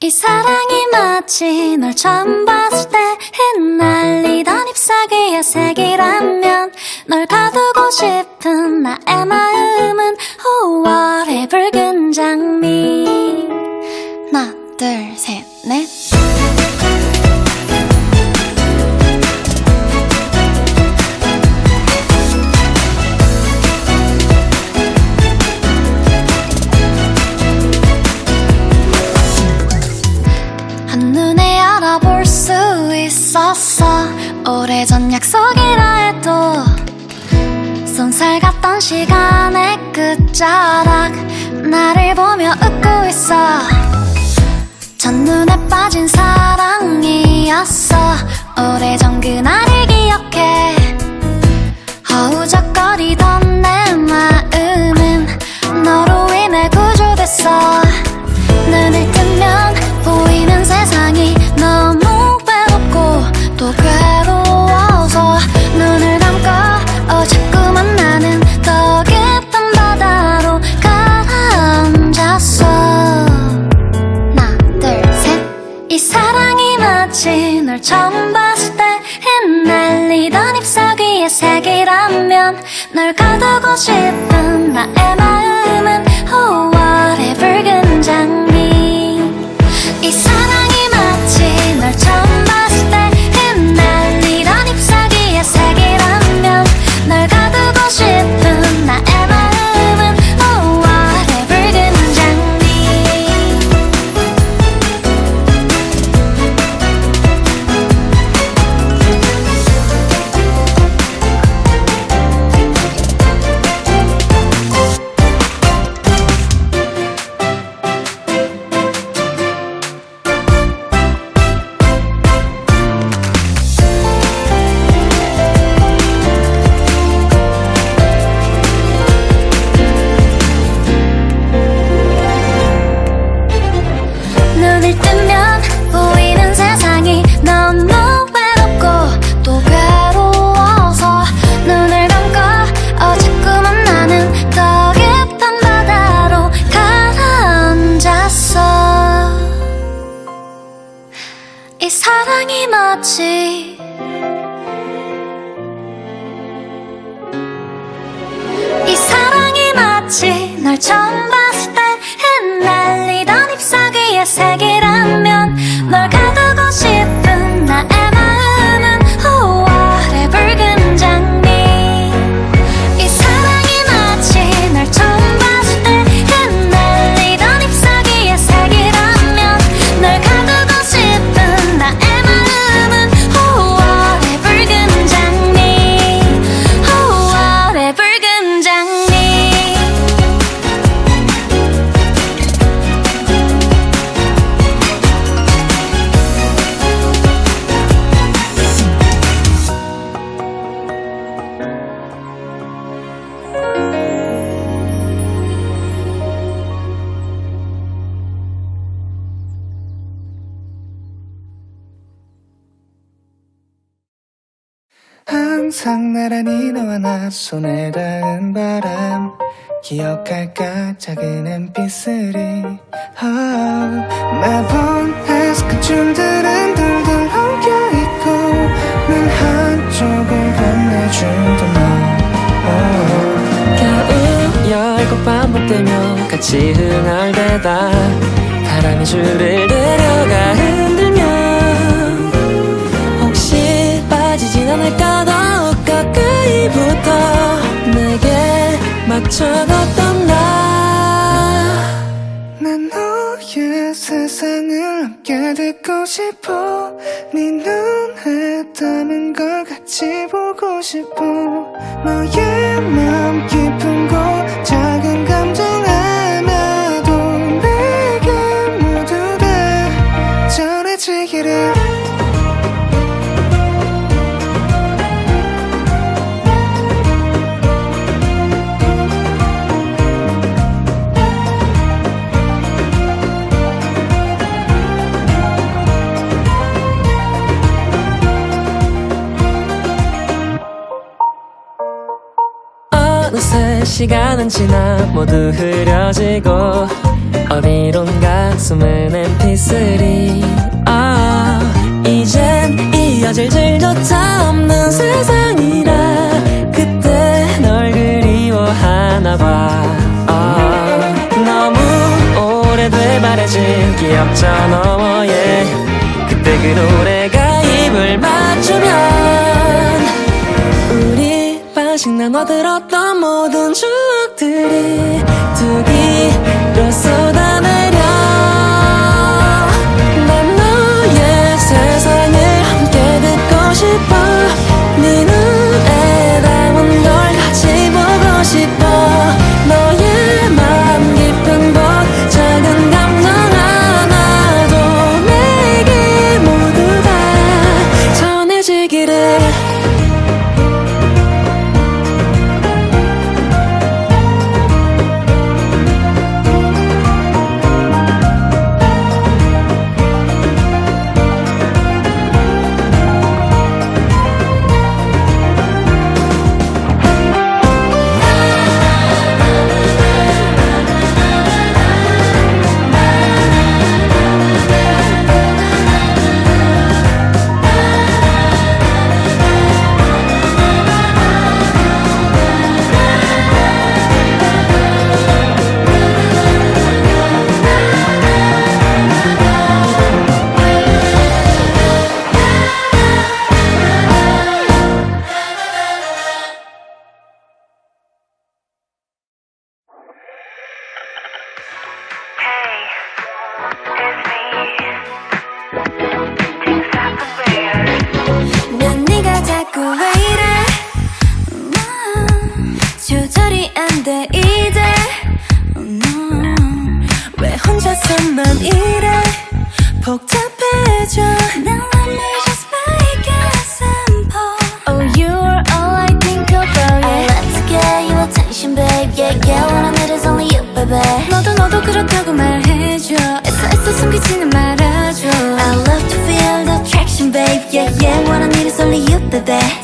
이 사랑이 마치 널 처음 봤을 때 흩날리던 잎사귀의 색이라면 널 가두고 싶은 나의 마음은 5월의 붉은 장미. 하나 둘 셋 넷 시간의 끝자락 나를 보며 웃고 있어. 첫눈에 빠진 사랑이었어. 오래전 그날을 기억해. 허우적거리던 내 색이라 나란히 너와 나 손에 닿은 바람. 기억할까? 작은 햇빛들이 oh, 매번 애석한 춤들은 둘둘 엉켜있고 난 한쪽을 건네주던 너 겨우 열곡 반복되며 같이 흥얼대다. 바람의 줄을 내려가 흔들면 혹시 빠지진 않을까 더 내게 맞춰갔던 나. 난 너의 세상을 함께 듣고 싶어. 네 눈에 담은 걸 같이 보고 싶어. 너의 마음 깊은 곳 작은 감정 하나도 내게 모두 다 전해지기를 시간은 지나 모두 흐려지고 어디론가 숨은 mp3 아 이젠 이어질 질조차 없는 세상이라 그때 널 그리워하나 봐. oh, 너무 오래돼 말해진 기억자 너머에 그때 그 노래가 입을 맞추면 다시 날 물들었던 모든 추억들이 Yeah, what I need is only you, baby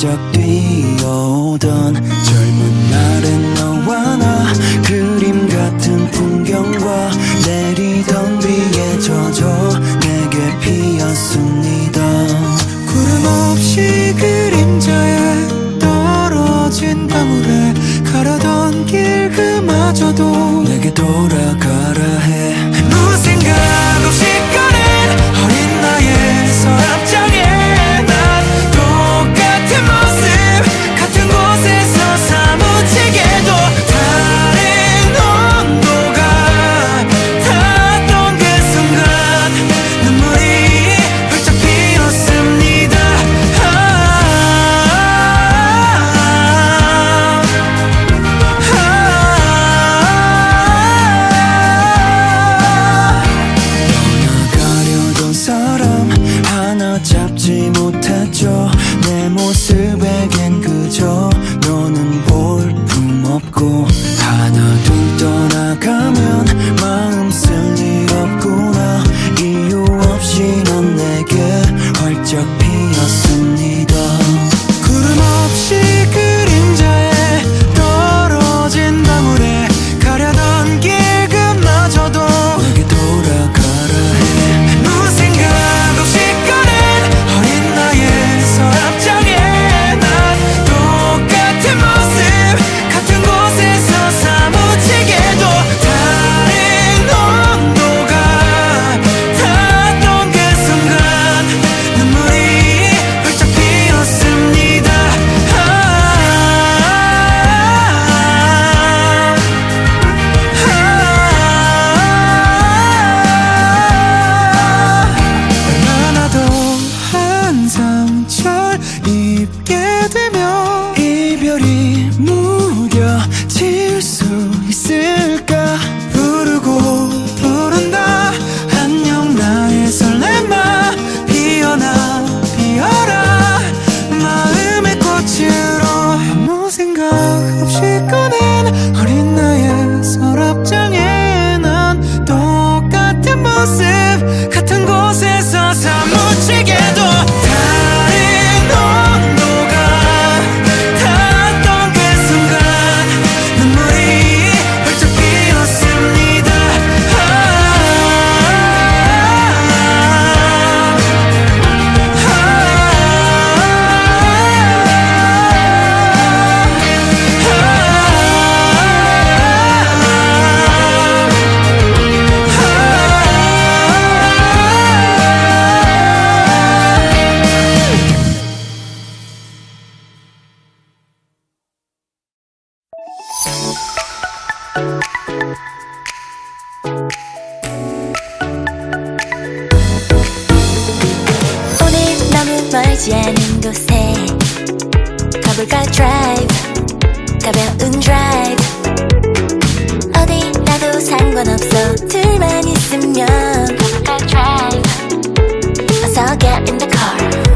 번쩍 뛰어오던 젊은 날은 너와 나 그림 같은 풍경과 내리던 비에 젖어 내게 피었습니다. 구름 없이 그림자에 떨어진 방울에 가려던 길 그마저도 내게 돌아가라. 멀지 않은 곳에 가볼까? Drive. 가벼운 drive. 어디 나도 상관없어. 둘만 있으면 가볼까? Drive. 어서 get in the car.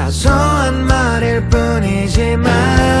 사소한 말일 뿐이지만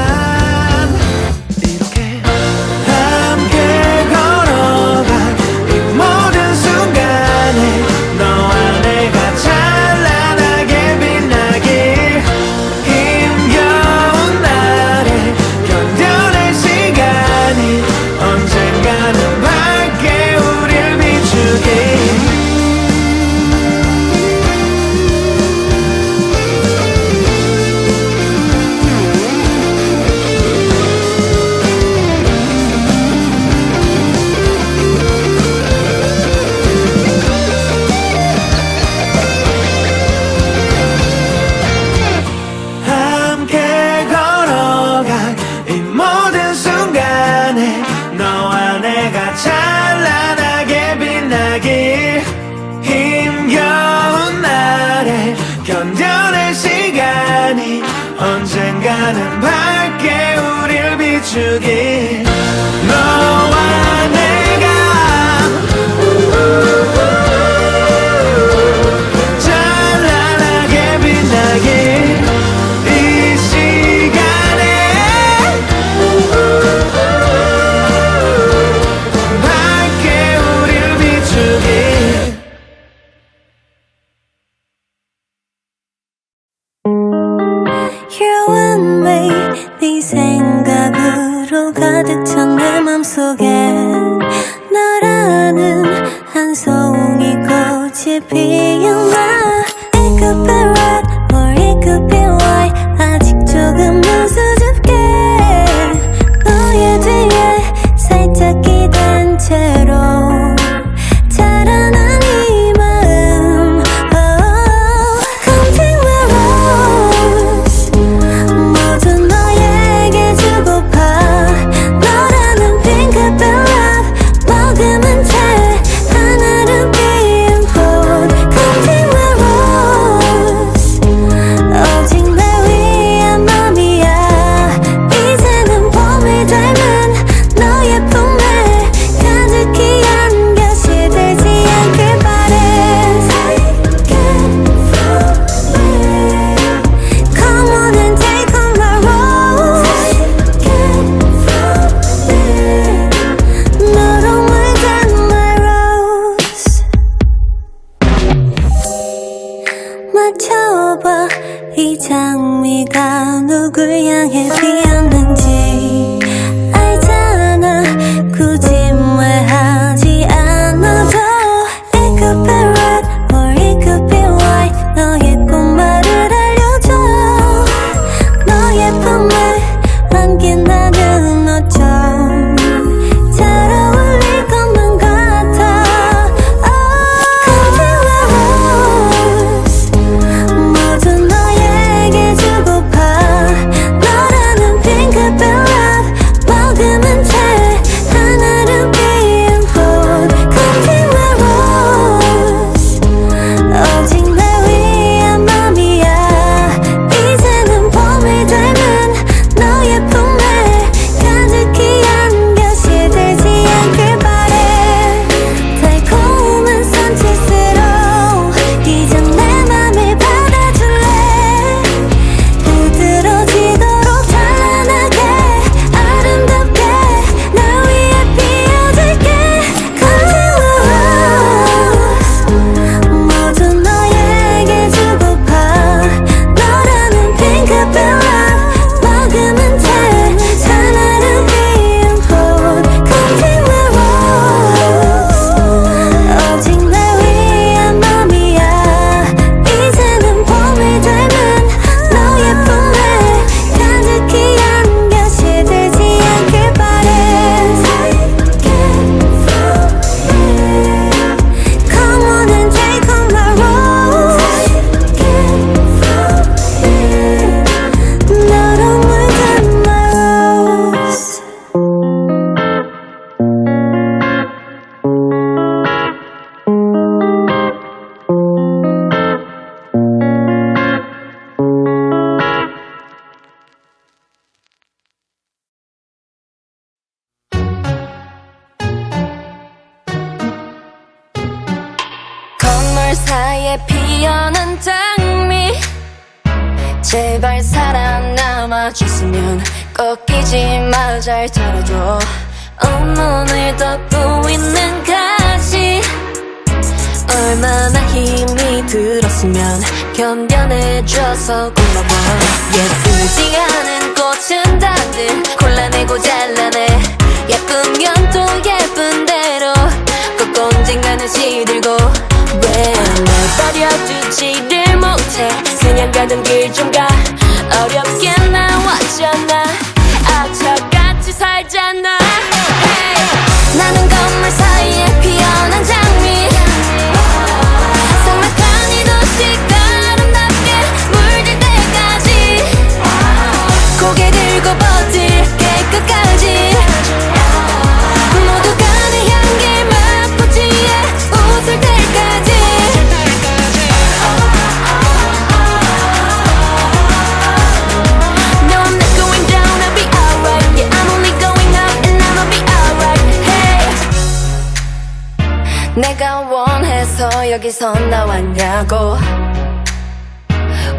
나는 밝게 우릴 비추기 the 잘 들어줘. 온몸을 덮고 있는 가시. 얼마나 힘이 들었으면 견뎌내줘서 고마워. 예쁘지 않은 꽃은 다들 골라내고 잘라내. 예쁘면 또 예쁜 대로 꼭 언젠가는 시들고. 왜 내버려두지를 못해? 그냥 가던 길 좀 가 여기서 나왔냐고.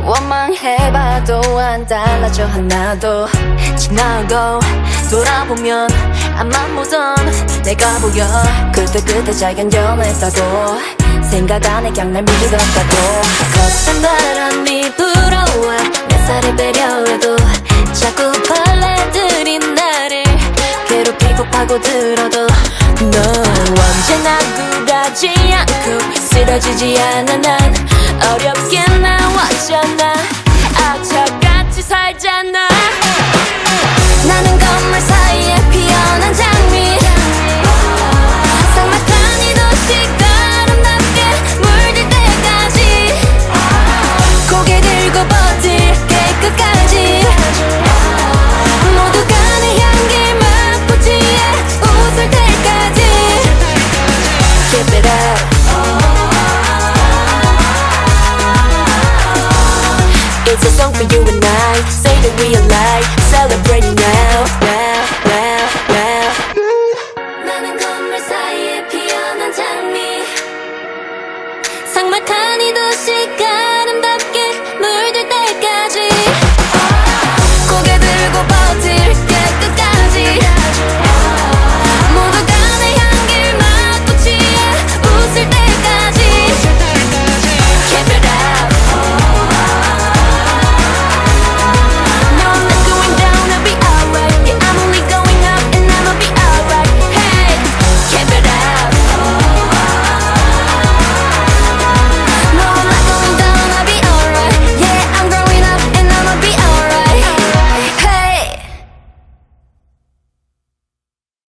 원망해봐도 안 달라져 하나도. 지나고 돌아보면 앞만 보던 내가 보여. 그때 그때 잘 견뎌냈다고. 생각 안에 그냥 날 물들었다고. 거센 바람이 불어와. 몇 살을 배려해도 자꾸 벌레들이 나를 괴롭히고 파고들어도 No 언제나 굴하지 않고 쓰러지지 않아. 난 어렵게 나왔잖아. 아, 악착같이 살잖아. 나는 건물 사이에 피어난 장미. 삭막한 이 도시가 아름답게 물들 때까지. 고개 들고 버틸게 끝까지. realize